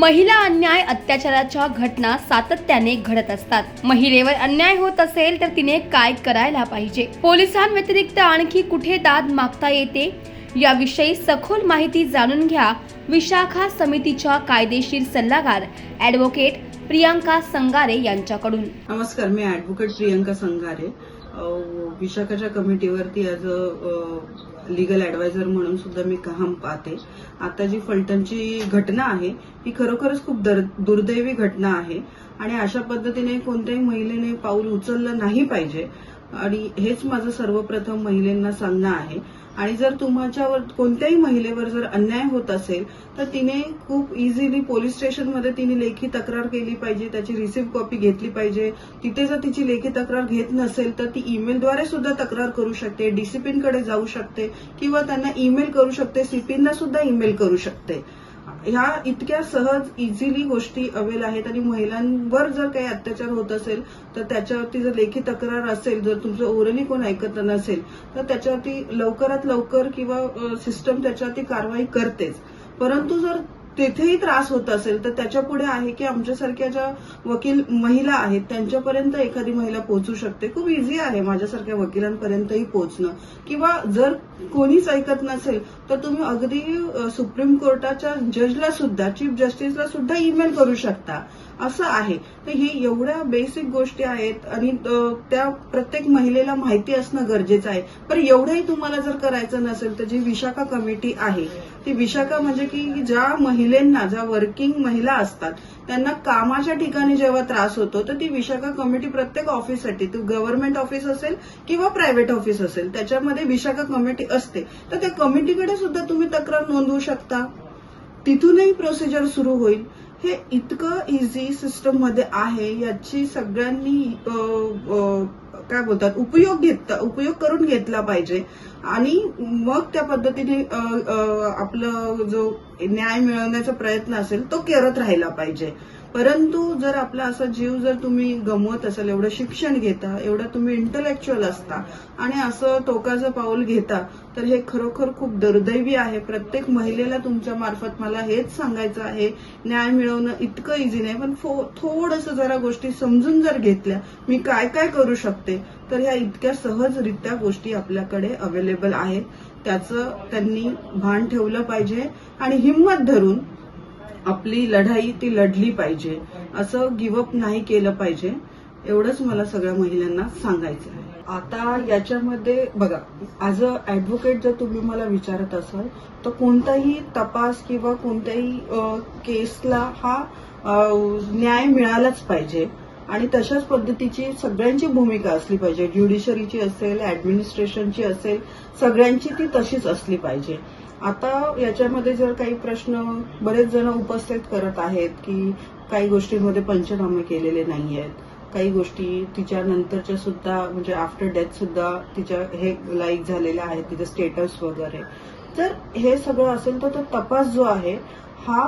महिला अन्याय अत्याचाराच्या घटना सातत्याने घडत असतात. महिलेवर अन्याय होत असेल तर तिने काय करायला पाहिजे? पोलिसांव्यतिरिक्त आणखी कुठे दाद मागता येते? याविषयी सखोल माहिती जाणून घ्या विशाखा समितीच्या कायदेशीर सल्लागार ॲडव्होकेट प्रियांका संगारे यांच्याकडून. नमस्कार मी ॲडव्होकेट प्रियांका संगारे. विशाखाच्या कमिटीवरती ॲज अ लिगल ॲडवायझर म्हणून सुद्धा मी काम पाहते. आता जी फलटणची घटना आहे ही खरोखरच खूप दुर्दैवी घटना आहे. आणि अशा पद्धतीने कोणत्याही महिलेने पाऊल उचललं नाही पाहिजे. आणि हेच माझं सर्वप्रथम महिलांना सांगणं आहे. आणि जर तुमच्यावर कोणत्याही महिलेवर जर अन्याय होत असेल तर तिने खूप इझिली पोलीस स्टेशनमध्ये तिने लेखी तक्रार केली पाहिजे त्याची रिसिव्ह कॉपी घेतली पाहिजे. तिथे जर तिची लेखी तक्रार घेत नसेल तर ती ईमेलद्वारे सुद्धा तक्रार करू शकते डीसीपींकडे जाऊ शकते किंवा त्यांना ईमेल करू शकते सीपींना सुद्धा ईमेल करू शकते. ह्या इतक्या सहज इझिली गोष्टी अवेल आहेत आणि महिलांवर जर काही अत्याचार होत असेल तर त्याच्यावरती जर लेखी तक्रार असेल जर तुमचं ओरली कोण ऐकत नसेल तर त्याच्यावरती लवकरात लवकर किंवा सिस्टम त्याच्यावरती कारवाई करतेच. परंतु जर तेथेही त्रास होत असेल तर त्याच्या पुढे आहे की आमच्यासारख्या ज्या वकील महिला आहेत त्यांच्यापर्यंत एखादी महिला पोहोचू शकते. खूप इझी आहे माझ्यासारख्या वकिलांपर्यंतही पोहोचणं. किंवा जर कोणीच ऐकत नसेल तर तुम्ही अगदी सुप्रीम कोर्टाच्या जजला सुद्धा चीफ जस्टिसला सुद्धा ईमेल करू शकता. असं आहे. तर ही एवढ्या बेसिक गोष्टी आहेत आणि त्या प्रत्येक महिलेला माहिती असणं गरजेचं आहे. पण एवढंही तुम्हाला जर करायचं नसेल तर जी विशाखा कमिटी आहे ती विशाखा म्हणजे की ज्या महिलांना ज्या वर्किंग महिला असतात त्यांना कामाच्या ठिकाणी जेव्हा त्रास होतो तर ती विशाखा कमिटी प्रत्येक ऑफिससाठी ती गव्हर्नमेंट ऑफिस असेल किंवा प्रायव्हेट ऑफिस असेल त्याच्यामध्ये विशाखा कमिटी असते. तर त्या कमिटीकडे सुद्धा तुम्ही तक्रार नोंदवू शकता. तिथूनही प्रोसिजर सुरू होईल. हे इतकं इझी सिस्टममध्ये आहे याची सगळ्यांनी काय बोलतात उपयोग घेतला उपयोग करून घेतला पाहिजे. आणि मग त्या पद्धतीने आपलं जो न्याय मिळवण्याचा प्रयत्न असेल तो करत राहिला पाहिजे. परंतु जर आपला असा जीव जर तुम्ही गमवत असाल एवढं शिक्षण घेता एवढं तुम्ही इंटलेक्च्युअल असता आणि असं टोकाचं पाऊल घेता तर हे खरोखर खूप दुर्दैवी आहे. प्रत्येक महिलेला तुमच्या मार्फत मला हेच सांगायचं आहे. न्याय मिळवणं इतकं इझी नाही पण थोडंसं जरा गोष्टी समजून जर घेतल्या मी काय काय करू शकते? तर ह्या इतक्या सहजरित्या गोष्टी आपल्याकडे अवेलेबल आहेत. त्याचं त्यांनी भान ठेवलं पाहिजे आणि हिंमत धरून आपली लढाई ती लढली पाहिजे. असं गिवअप नाही केलं पाहिजे. एवढंच मला सगळ्या महिलांना सांगायचं आहे. आता याच्यामध्ये बघा ॲज अ ॲडव्होकेट जर तुम्ही मला विचारत असाल तर कोणताही तपास किंवा कोणत्याही केसला हा न्याय मिळालाच पाहिजे. आणि तशाच पद्धतीची सगळ्यांची भूमिका असली पाहिजे. ज्युडिशरीची असेल ऍडमिनिस्ट्रेशनची असेल सगळ्यांची ती तशीच असली पाहिजे. आता याच्यामध्ये जर काही प्रश्न बरेच जण उपस्थित करत आहेत की काही गोष्टींमध्ये पंचनामे केलेले नाही आहेत काही गोष्टी तिच्या नंतरच्या सुद्धा म्हणजे आफ्टर डेथ सुद्धा तिच्या हे लाईक झालेल्या आहेत तिचं स्टेटस वगैरे. तर हे सगळं असेल तर तो तपास जो आहे हा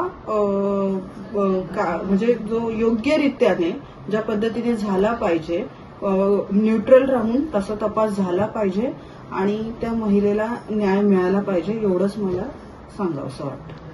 का- म्हणजे जो योग्यरित्याने ज्या पद्धतीने झाला पाहिजे न्यूट्रल राहून तसा तपास झाला पाहिजे. आणि त्या महिलेला न्याय मिळाला पाहिजे एवढंच मला सांगावंसं वाटतं.